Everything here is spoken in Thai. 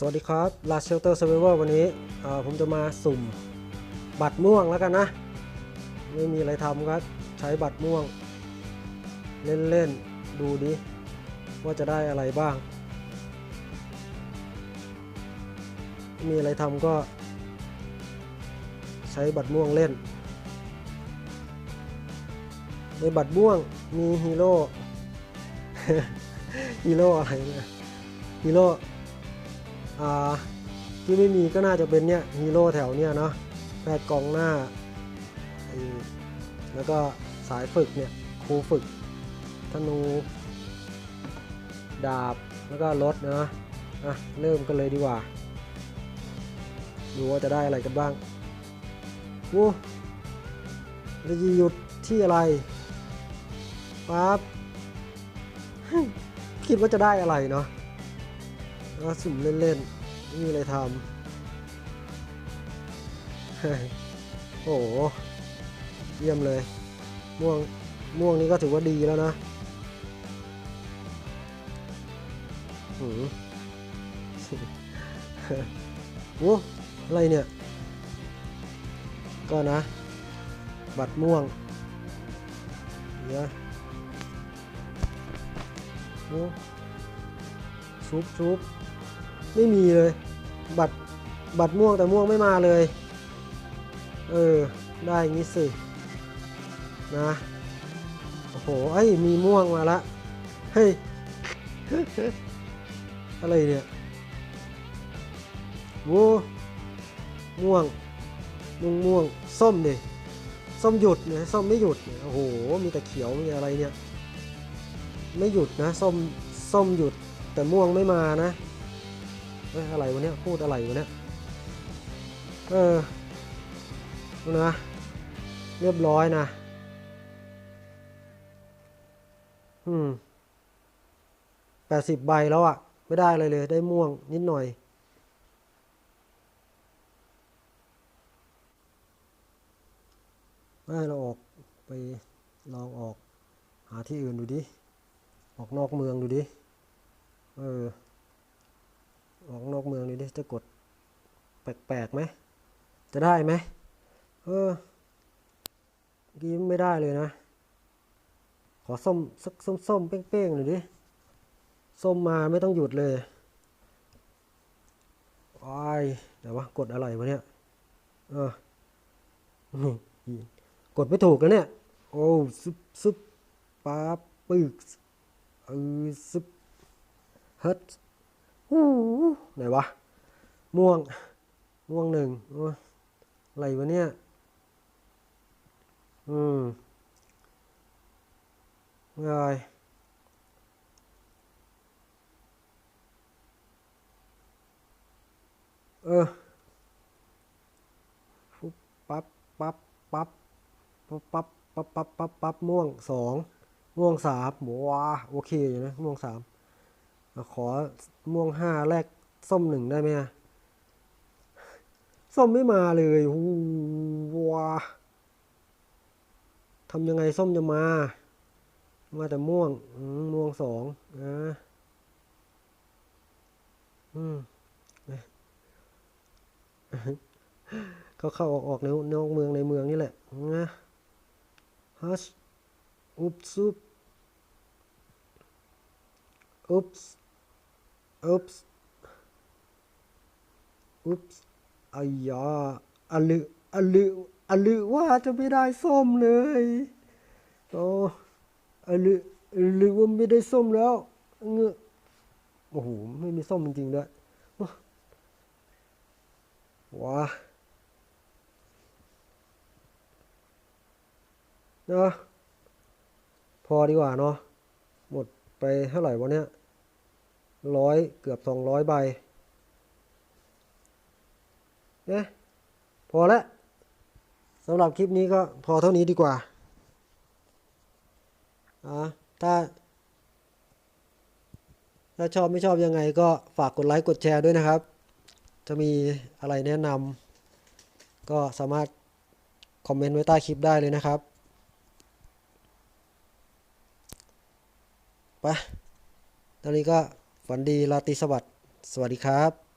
สวัสดีครับ Last Shelter Survivor วันนี้ผมจะมาสุ่มบัตรม่วงแล้วกันนะ ไม่มีอะไรทำครับใช้บัตรม่วง เล่นๆ ดูดิว่าจะได้อะไรบ้างไม่มีอะไรทำก็ ใช้บัตรม่วงเล่น ในบัตรม่วงมีฮีโร่ฮีโร่อะไรเนี่ยฮีโร่ ที่ไม่มีก็น่าจะเป็นเนี่ยฮีโร่แถวเนี่ยเนาะแพทย์กองหน้า แล้วก็สายฝึกเนี่ยครูฝึกธนู ดาบแล้วก็รถนะอะเริ่มกันเลยดีกว่า ดูว่าจะได้อะไรกันบ้างโอ้จะหยุดที่อะไรปั๊บคิดว่าจะได้อะไรเนาะ ก็สุ่มเล่นๆไม่มีอะไรทำโอ้โห เยี่ยมเลย ม่วง ม่วงนี้ก็ถือว่าดีแล้วนะหืมโอ้อะไรเนี่ย ก็นะ บัตรม่วงเดี๋ยโอ้ชุบชุบ ไม่มีเลย บัตรบัตรม่วงแต่ม่วงไม่มาเลย เออ ได้อย่างงี้สิ นะ โอ้โหไอ้มีม่วงมาละ เฮ้ย อะไรเนี่ยโว้ม่วงม่วงม่วงส้มดิส้มหยุดเนี่ยส้มไม่หยุดโอ้โห มีแต่เขียวมีอะไรเนี่ย ไม่หยุดนะ ส้ม ส้มหยุดแต่ม่วงไม่มานะ เอ้ยอะไรวะเนี่ยพูดอะไรวะเนี่ยเออดูนะ เรียบร้อยนะ อืมแปดสิบใบแล้วอะ่ะไม่ได้อะไรเลย ได้ม่วงนิดหน่อย ไม่เราออกไปลองออก หาที่อื่นดูดิ ออกนอกเมืองดูดิ เออ ออกนอกเมืองดูดิจะกดแปลกๆไหม จะได้ไหมเออกี้ไม่ได้เลยนะ ขอส้มสักส้มๆเป้งๆหน่อยดิ ส้มมาไม่ต้องหยุดเลยไอ้ายแต่ว่ากดอะไรวะเนี่ย เออกดไม่ถูกแล้วเนี่ย โอ้ซึบซึบปาปึกเออซึบเฮิต หูไหนวะ ม่วง ม่วงหนึ่งอะไรวะเนี่ย อืมไงเออฟุบปั๊บปั๊บปั๊บปั๊บปั๊บปั๊บปั๊บปั๊บปั๊บม่วงสองม่วงสามว้าโอเคอยู่นะม่วงสาม ขอม่วงห้าแรกส้มหนึ่งได้ไหมอะส้มไม่มาเลยหูว้าทำยังไงส้มจะมา มาแต่ม่วงม่วงสองอะอืมเขาเข้าออกออกในนอกเมืองในเมืองนี่แหละนะฮัชอุปซุปอุปส์ อุปส์อุปส์อายาอะลึอะลึอะลึว่าจะไม่ได้ส้มเลยโอ้อะลึอะลึว่าไม่ได้ส้มแล้วเงือโอ้โห ไม่มีส้มจริงๆด้วยว้าเนาะพอดีกว่าเนาะหมดไปเท่าไหร่วะเนี่ย ร้อยเกือบสองร้อยใบเนี่ยพอแล้วสำหรับคลิปนี้ก็พอเท่านี้ดีกว่าอ่าถ้า ถ้าชอบไม่ชอบยังไงก็ฝากกดไลค์กดแชร์ด้วยนะครับ จะมีอะไรแนะนำก็สามารถคอมเมนต์ไว้ใต้คลิปได้เลยนะครับไปตอนนี้ก็ ฝันดีราตรีสวัสดิ์ สวัสดีครับ